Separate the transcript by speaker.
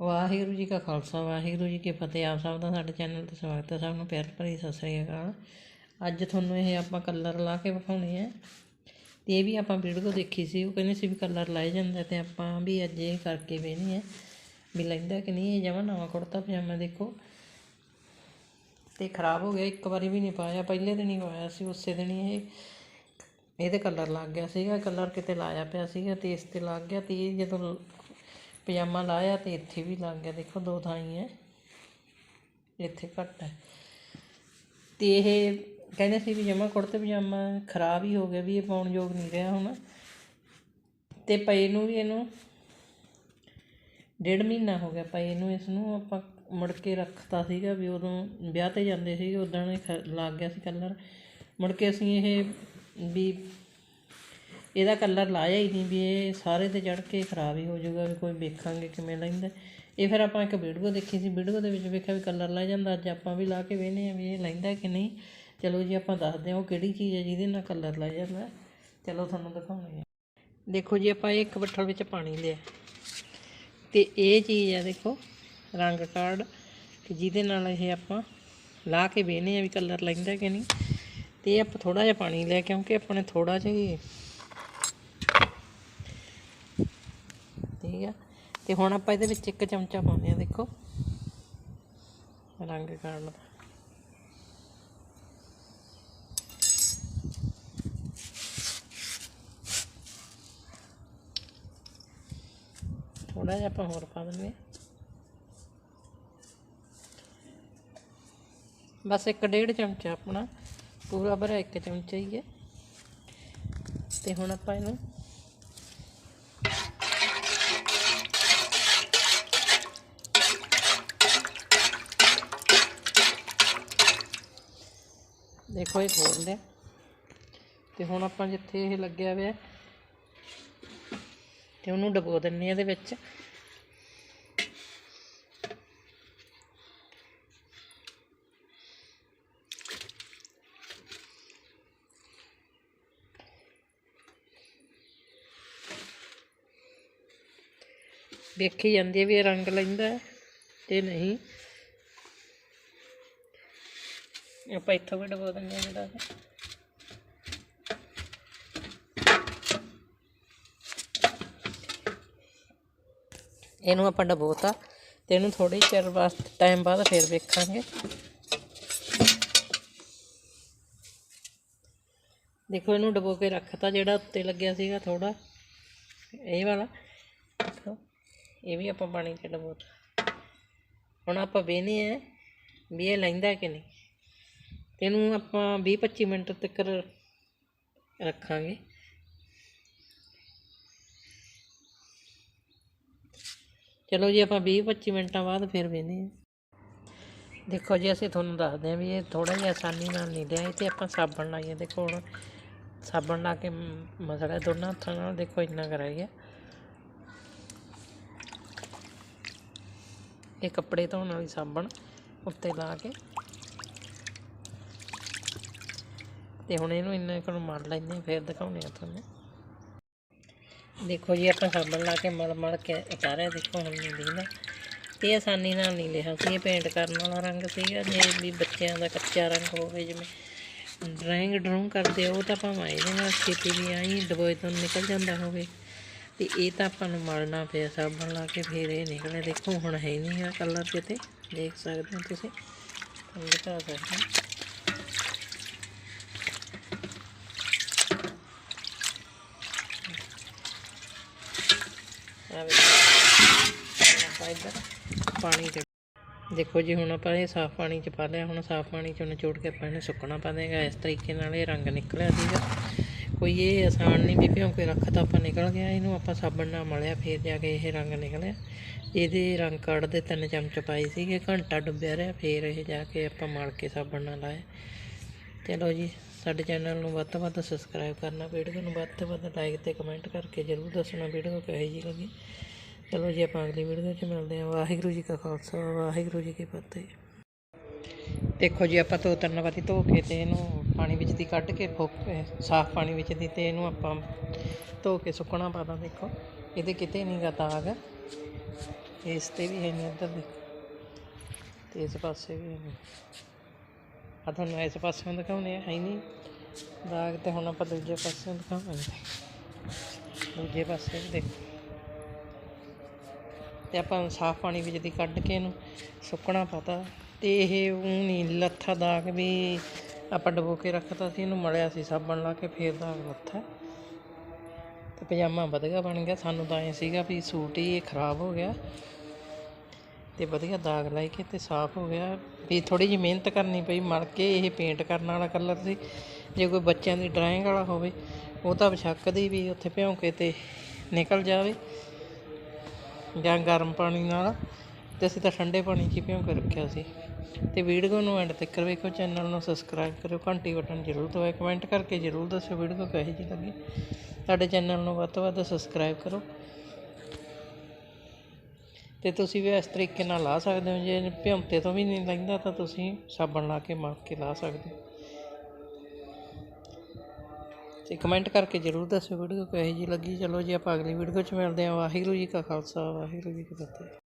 Speaker 1: ਵਾਹਿਗੁਰੂ ਜੀ ਕਾ ਖਾਲਸਾ, ਵਾਹਿਗੁਰੂ ਜੀ ਕੀ ਫਤਿਹ। ਆਪ ਸਭ ਦਾ ਸਾਡੇ ਚੈਨਲ ਤੇ ਸਵਾਗਤ ਹੈ। ਸਭ ਨੂੰ ਪਿਆਰ ਭਰੀ ਸਤਿ ਸ੍ਰੀ ਅਕਾਲ। ਅੱਜ ਤੁਹਾਨੂੰ ਇਹ ਆਪਾਂ ਕਲਰ ਲਾ ਕੇ ਵਿਖਾਉਣੇ ਆ। ਤੇ ਇਹ ਵੀ ਆਪਾਂ ਵੀਡੀਓ ਦੇਖੀ ਸੀ। ਉਹ ਕਹਿੰਦੇ ਸੀ ਵੀ ਕਲਰ ਲਾਏ ਜਾਂਦਾ ਤੇ ਆਪਾਂ ਵੀ ਅੱਜ ਇਹ ਕਰਕੇ ਵੇਖਣੀ ਹੈ ਵੀ ਲੈਂਦਾ ਕਿ ਨਹੀਂ। ਇਹ ਜਮਾ ਨਵਾਂ ਕੁੜਤਾ ਪਜਾਮਾ ਦੇਖੋ। ਤੇ ਖਰਾਬ ਹੋ ਗਿਆ। ਇੱਕ ਵਾਰੀ ਵੀ ਨਹੀਂ ਪਾਇਆ। ਪਹਿਲੇ ਦਿਨ ਹੀ ਪਾਇਆ ਸੀ। ਉਸੇ ਦਿਨ ਹੀ ਇਹ, ਇਹਦੇ ਕਲਰ ਲੱਗ ਗਿਆ ਸੀਗਾ। ਕਲਰ ਕਿਤੇ ਲਾਇਆ ਪਿਆ ਸੀਗਾ ਤੇ ਇਸ ਤੇ ਲੱਗ ਗਿਆ ਤੇ ਇਹ ਜਦੋਂ ਪਜਾਮਾ ਲਾਇਆ ਤੇ ਇੱਥੇ ਵੀ ਲੱਗ ਗਿਆ। ਦੇਖੋ ਦੋ ਥਾਈ ਹੈ ਇੱਥੇ ਘੱਟ ਹੈ ਤੇ ਇਹ ਕਹਿੰਦੇ ਸੀ ਵੀ ਜਮਾ ਕੁੜਤੇ ਪਜਾਮਾ ਖਰਾਬ ਹੀ ਹੋ ਗਿਆ ਵੀ ਇਹ ਪਾਉਣ ਯੋਗ ਨਹੀਂ ਰਿਹਾ ਹੁਣ। ਤੇ ਪਏ ਨੂੰ ਵੀ ਇਹਨੂੰ ਡੇਢ ਮਹੀਨਾ ਹੋ ਗਿਆ ਪਏ ਨੂੰ ਇਸ ਨੂੰ ਆਪਾਂ ਮੁੜ ਕੇ ਰੱਖਤਾ ਸੀਗਾ ਵੀ ਉਦੋਂ ਵਿਆਹ ਤੇ ਜਾਂਦੇ ਸੀਗੇ, ਉਦੋਂ ਇਹ ਖ- ਲੱਗ ਗਿਆ ਸੀ ਕਲਰ। ਮੁੜ ਕੇ ਅਸੀਂ ਇਹ ਵੀ ਇਹਦਾ ਕਲਰ ਲਾਇਆ ਹੀ ਨਹੀਂ ਵੀ ਇਹ ਸਾਰੇ ਤੇ ਚੜ ਕੇ ਖਰਾਬ ਹੀ ਹੋ ਜਾਊਗਾ, ਵੀ ਕੋਈ ਵੇਖਾਂਗੇ ਕਿਵੇਂ ਲੈਂਦਾ। ਇਹ ਫਿਰ ਆਪਾਂ ਇੱਕ ਵੀਡੀਓ ਦੇਖੀ ਸੀ, ਵੀਡੀਓ ਦੇ ਵਿੱਚ ਵੇਖਿਆ ਵੀ ਕਲਰ ਲਾ ਜਾਂਦਾ, ਅੱਜ ਆਪਾਂ ਵੀ ਲਾ ਕੇ ਵੇਖਨੇ ਆ ਵੀ ਇਹ ਲੈਂਦਾ ਕਿ ਨਹੀਂ। ਚਲੋ ਜੀ, ਆਪਾਂ ਦੱਸਦੇ ਹਾਂ ਉਹ ਕਿਹੜੀ ਚੀਜ਼ ਹੈ ਜਿਹਦੇ ਨਾਲ ਕਲਰ ਲੈ ਜਾਂਦਾ। ਚਲੋ ਤੁਹਾਨੂੰ ਦਿਖਾਉਂਦੇ ਆ ਦੇਖੋ ਜੀ, ਆਪਾਂ ਇਹ ਇੱਕ ਬੱਠਲ ਵਿੱਚ ਪਾਣੀ ਲਿਆ। ਤੇ ਇਹ ਚੀਜ਼ ਹੈ ਦੇਖੋ, ਰੰਗ ਕਾਰਡ ਕਿ ਜਿਹਦੇ ਨਾਲ ਇਹ ਆਪਾਂ ਲਾ ਕੇ ਵੇਖਨੇ ਆ ਵੀ ਕਲਰ ਲੈਂਦਾ ਕਿ ਨਹੀਂ। ਤੇ ਇਹ ਆਪਾਂ ਥੋੜਾ ਜਿਹਾ ਪਾਣੀ ਲਿਆ, ਕਿਉਂਕਿ ਆਪਾਂ ਨੇ ਥੋੜਾ ਜਿਹਾ ਹੀ ਆ। ਤੇ ਹੁਣ ਆਪਾਂ ਇਹਦੇ ਵਿੱਚ ਇੱਕ ਚਮਚਾ ਪਾਉਂਦੇ ਆ ਦੇਖੋ। ਰੰਗ ਕਾਰਨ ਦਾ। ਥੋੜਾ ਜਿਹਾ ਆਪਾਂ ਹੋਰ ਪਾ ਦਿੰਦੇ ਹਾਂ। ਬਸ ਇੱਕ ਡੇਢ ਚਮਚਾ ਆਪਣਾ। ਪੂਰਾ ਭਰਿਆ ਇੱਕ ਚਮਚਾ ਹੀ ਹੈ। ਤੇ ਹੁਣ ਆਪਾਂ ਇਹਨੂੰ ਦੇਖੋ ਇਹ ਖੋਲ ਤੇ ਹੁਣ ਆਪਾਂ ਜਿੱਥੇ ਇਹ ਲੱਗਿਆ ਹੋਇਆ, ਤੇ ਉਹਨੂੰ ਡਬੋ ਦਿੰਨੇ ਆ ਇਹਦੇ ਵਿੱਚ। ਵੇਖੀ ਜਾਂਦੀ ਹੈ ਵੀ ਇਹ ਰੰਗ ਲੈਂਦਾ ਹੈ ਤੇ ਨਹੀਂ। ਆਪਾਂ ਇੱਥੋਂ ਵੀ ਡਬੋ ਦਿੰਦੇ ਹਾਂ ਜਿਹੜਾ ਇਹਨੂੰ ਆਪਾਂ ਡਬੋਤਾ ਤੇ ਇਹਨੂੰ ਥੋੜੀ ਚਿਰ ਵਾਸਤੇ ਟਾਈਮ ਬਾਅਦ ਫੇਰ ਵੇਖਾਂਗੇ। ਦੇਖੋ, ਇਹਨੂੰ ਡਬੋ ਕੇ ਰੱਖਤਾ ਜਿਹੜਾ ਉੱਤੇ ਲੱਗਿਆ ਸੀਗਾ ਥੋੜਾ ਇਹ ਵਾਲਾ। ਇਹ ਵੀ ਆਪਾਂ ਪਾਣੀ 'ਚ ਡਬੋਤਾ। ਹੁਣ ਆਪਾਂ ਵੇਖਦੇ ਆ ਵੀ ਇਹ ਲੈਂਦਾ ਕਿ ਨਹੀਂ। ਇਹਨੂੰ ਆਪਾਂ 20 25 ਮਿੰਟ ਤੱਕ ਰੱਖਾਂਗੇ। ਚਲੋ ਜੀ, ਆਪਾਂ 20 25 ਮਿੰਟਾਂ ਬਾਅਦ ਫਿਰ ਵੇਖਦੇ ਹਾਂ। ਦੇਖੋ ਜੀ, ਅਸੀਂ ਤੁਹਾਨੂੰ ਦੱਸਦੇ ਹਾਂ ਵੀ ਇਹ ਥੋੜਾ ਜਿਹਾ ਆਸਾਨੀ ਨਾਲ ਨਹੀਂ ਲਿਆ ਇਹ ਤੇ ਆਪਾਂ ਸਾਬਣ ਲਾਈਏ। ਦੇਖੋ ਹੁਣ ਸਾਬਣ ਲਾ ਕੇ ਮਸਲਾ ਦੋਨਾਂ ਹੱਥਾਂ ਨਾਲ ਦੇਖੋ ਇੰਨਾ ਕਰਾਈਏ ਇਹ ਕੱਪੜੇ ਧੋਣ ਵਾਲੀ ਸਾਬਣ ਉੱਤੇ ਲਾ ਕੇ ਤੇ ਹੁਣ ਇਹਨੂੰ ਇੰਨਾ ਕੁ ਨੂੰ ਮਲ ਲੈਂਦੇ ਫਿਰ ਦਿਖਾਉਂਦੇ ਆ ਤੁਹਾਨੂੰ। ਦੇਖੋ ਜੀ, ਆਪਾਂ ਸਾਬਣ ਲਾ ਕੇ ਮਲ ਮਲ ਕੇ ਉਤਾਰਿਆ। ਦੇਖੋ ਹੁਣ ਨਹੀਂ ਦਿਖਦਾ ਇਹ ਆਸਾਨੀ ਨਾਲ ਨਹੀਂ ਲਿਆ। ਸੀ ਇਹ ਪੇਂਟ ਕਰਨ ਵਾਲਾ ਰੰਗ ਸੀਗਾ। ਜੇ ਵੀ ਬੱਚਿਆਂ ਦਾ ਕੱਚਾ ਰੰਗ ਹੋਵੇ, ਜਿਵੇਂ ਡਰਾਇੰਗ ਡਰਾਉਂ ਕਰਦੇ ਉਹ ਤਾਂ ਭਾਵੇਂ ਇਹਦੇ ਨਾਲ ਛੇਤੀ ਵੀ ਆਈ, ਡਬੋਏ ਤੋਂ ਨਿਕਲ ਜਾਂਦਾ ਹੋਵੇ। ਤੇ ਇਹ ਤਾਂ ਆਪਾਂ ਨੂੰ ਮਲਣਾ ਪਿਆ ਸਾਬਣ ਲਾ ਕੇ, ਫਿਰ ਇਹ ਨਿਕਲਿਆ ਦੇਖੋ, ਹੁਣ ਹੈ ਨਹੀਂ ਆ ਕਲਰ ਕਿਤੇ। ਦੇਖ ਸਕਦੇ ਹੋ ਤੁਸੀਂ। ਤੁਹਾਨੂੰ ਦਿਖਾ ਸਕਦੇ ਹਾਂ ਆ ਵੇਖੋ ਆਪਾਂ ਇੱਧਰ ਪਾਣੀ ਚ ਦੇਖੋ ਜੀ, ਹੁਣ ਆਪਾਂ ਇਹ ਸਾਫ਼ ਪਾਣੀ ਚ ਪਾ ਲਿਆ। ਹੁਣ ਸਾਫ਼ ਪਾਣੀ ਚ ਨਿਚੋੜ ਕੇ ਆਪਾਂ ਇਹਨੂੰ ਸੁੱਕਣਾ ਪਾ ਦੇਗਾ ਇਸ ਤਰੀਕੇ ਨਾਲ ਇਹ ਰੰਗ ਨਿਕਲਿਆ ਸੀਗਾ। ਕੋਈ ਇਹ ਆਸਾਨ ਨਹੀਂ ਵੀ ਭਿਉਂ ਕੇ ਰੱਖਤਾ ਆਪਾਂ ਨਿਕਲ ਗਿਆ। ਇਹਨੂੰ ਆਪਾਂ ਸਾਬਣ ਨਾਲ ਮਲਿਆ, ਫਿਰ ਜਾ ਕੇ ਇਹ ਰੰਗ ਨਿਕਲਿਆ। ਇਹਦੇ ਰੰਗ ਕੱਢਦੇ ਤਿੰਨ ਚਮਚ ਪਾਏ ਸੀਗੇ। ਘੰਟਾ ਡੁੱਬਿਆ ਰਿਹਾ। ਫਿਰ ਇਹ ਜਾ ਕੇ ਆਪਾਂ ਮਲ ਕੇ ਸਾਬਣ ਨਾਲ ਲਾਇਆ। ਚਲੋ ਜੀ ਸਾਡੇ ਚੈਨਲ ਨੂੰ ਵੱਧ ਤੋਂ ਵੱਧ ਸਬਸਕ੍ਰਾਈਬ ਕਰਨਾ, ਵੀਡੀਓ ਨੂੰ ਵੱਧ ਤੋਂ ਵੱਧ ਲਾਈਕ ਤੇ ਕਮੈਂਟ ਕਰਕੇ ਜਰੂਰ ਦੱਸਣਾ ਵੀਡੀਓ ਕਿਹੋ ਜਿਹੀ ਲੱਗੀ। ਚਲੋ ਜੀ, ਆਪਾਂ ਅਗਲੀ ਵੀਡੀਓ 'ਚ ਮਿਲਦੇ ਹਾਂ। ਵਾਹਿਗੁਰੂ ਜੀ ਕਾ ਖਾਲਸਾ, ਵਾਹਿਗੁਰੂ ਜੀ ਕੀ ਫਤਿਹ। ਦੇਖੋ ਜੀ, ਆਪਾਂ ਦੋ ਤਿੰਨ ਵਾਰੀ ਧੋ ਕੇ ਤੇ ਇਹਨੂੰ ਪਾਣੀ ਵਿੱਚ ਦੀ ਕੱਢ ਕੇ ਫੁੱਕ ਸਾਫ਼ ਪਾਣੀ ਵਿੱਚ ਦੀ ਤੇ ਇਹਨੂੰ ਆਪਾਂ ਧੋ ਕੇ ਸੁੱਕਣਾ ਪਾਦਾ ਦੇਖੋ, ਇਹਦੇ ਕਿਤੇ ਨਹੀਂ ਗਾ ਦਾਗ। ਇਸ ਤੇ ਵੀ ਹੈ ਨਹੀਂ ਇੱਧਰ ਦੇਖੋ ਤੇ ਇਸ ਪਾਸੇ ਵੀ ਹੈ ਨਹੀਂ ਆ ਤੁਹਾਨੂੰ ਇਸ ਪਾਸਿਓਂ ਦਿਖਾਉਂਦੇ ਆ, ਹੈ ਨਹੀਂ। ਦਾਗ ਤੇ ਹੁਣ ਆਪਾਂ ਦੂਜੇ ਪਾਸਿਓਂ ਦਿਖਾਵਾਂਗੇ। ਦੂਜੇ ਪਾਸੇ ਵੀ ਦੇਖੋ। ਤੇ ਆਪਾਂ ਸਾਫ਼ ਪਾਣੀ ਵਿੱਚ ਦੀ ਕੱਢ ਕੇ ਇਹਨੂੰ ਸੁੱਕਣਾ ਪਤਾ। ਤੇ ਇਹ ਉਹ ਨਹੀਂ, ਲੱਥਾ ਦਾਗ ਵੀ ਆਪਾਂ ਡਬੋ ਕੇ ਰੱਖਤਾ ਸੀ, ਇਹਨੂੰ ਮਲਿਆ ਸੀ ਸਾਬਣ ਲਾ ਕੇ, ਫੇਰ ਦਾਗ ਲੱਥਾ। ਤੇ ਪਜਾਮਾ ਵਧੀਆ ਬਣ ਗਿਆ। ਸਾਨੂੰ ਤਾਂ ਐ ਸੀਗਾ ਵੀ ਸੂਟ ਹੀ ਇਹ ਖਰਾਬ ਹੋ ਗਿਆ। ਅਤੇ ਵਧੀਆ ਦਾਗ ਲਾਈ ਕੇ ਅਤੇ ਸਾਫ਼ ਹੋ ਗਿਆ। ਵੀ ਥੋੜ੍ਹੀ ਜਿਹੀ ਮਿਹਨਤ ਕਰਨੀ ਪਈ ਮਲ ਕੇ ਇਹ ਪੇਂਟ ਕਰਨ ਵਾਲਾ ਕਲਰ ਸੀ। ਜੇ ਕੋਈ ਬੱਚਿਆਂ ਦੀ ਡਰਾਇੰਗ ਵਾਲਾ ਹੋਵੇ, ਉਹ ਤਾਂ ਬਸ਼ੱਕ ਦੀ ਵੀ ਉੱਥੇ ਭਿਉਂ ਕੇ ਤੇ ਨਿਕਲ ਜਾਵੇ। ਜਾਂ ਗਰਮ ਪਾਣੀ ਨਾਲ। ਤੇ ਅਸੀਂ ਤਾਂ ਠੰਡੇ ਪਾਣੀ 'ਚ ਹੀ ਭਿਉਂ ਕੇ ਰੱਖਿਆ ਸੀ। ਤੇ ਵੀਡੀਓ ਨੂੰ ਐਂਡ ਤੱਕ ਵੇਖੋ ਚੈਨਲ ਨੂੰ ਸਬਸਕ੍ਰਾਈਬ ਕਰਿਓ। ਘੰਟੀ ਬਟਨ ਜ਼ਰੂਰ ਦਬਾਓ। ਕਮੈਂਟ ਕਰਕੇ ਜ਼ਰੂਰ ਦੱਸਿਓ ਵੀਡੀਓ ਕਿਹੋ ਜਿਹੀ ਲੱਗੀ। ਸਾਡੇ ਚੈਨਲ ਨੂੰ ਵੱਧ ਤੋਂ ਵੱਧ ਸਬਸਕ੍ਰਾਈਬ ਕਰੋ। ਅਤੇ ਤੁਸੀਂ ਵੀ ਇਸ ਤਰੀਕੇ ਨਾਲ ਲਾ ਸਕਦੇ ਹੋ। ਜੇ ਭਿਉਂਤੇ ਤੋਂ ਵੀ ਨਹੀਂ ਲੈਂਦਾ ਤਾਂ ਤੁਸੀਂ ਸਾਬਣ ਲਾ ਕੇ ਮਲ ਕੇ ਲਾ ਸਕਦੇ ਹੋ। ਤੇ ਕਮੈਂਟ ਕਰਕੇ ਜ਼ਰੂਰ ਦੱਸਿਓ ਵੀਡੀਓ ਕਿਹੋ ਜਿਹੀ ਲੱਗੀ। ਚਲੋ ਜੀ, ਆਪਾਂ ਅਗਲੀ ਵੀਡੀਓ 'ਚ ਮਿਲਦੇ ਹਾਂ। ਵਾਹਿਗੁਰੂ ਜੀ ਕਾ ਖਾਲਸਾ, ਵਾਹਿਗੁਰੂ ਜੀ ਕੀ ਫਤਿਹ।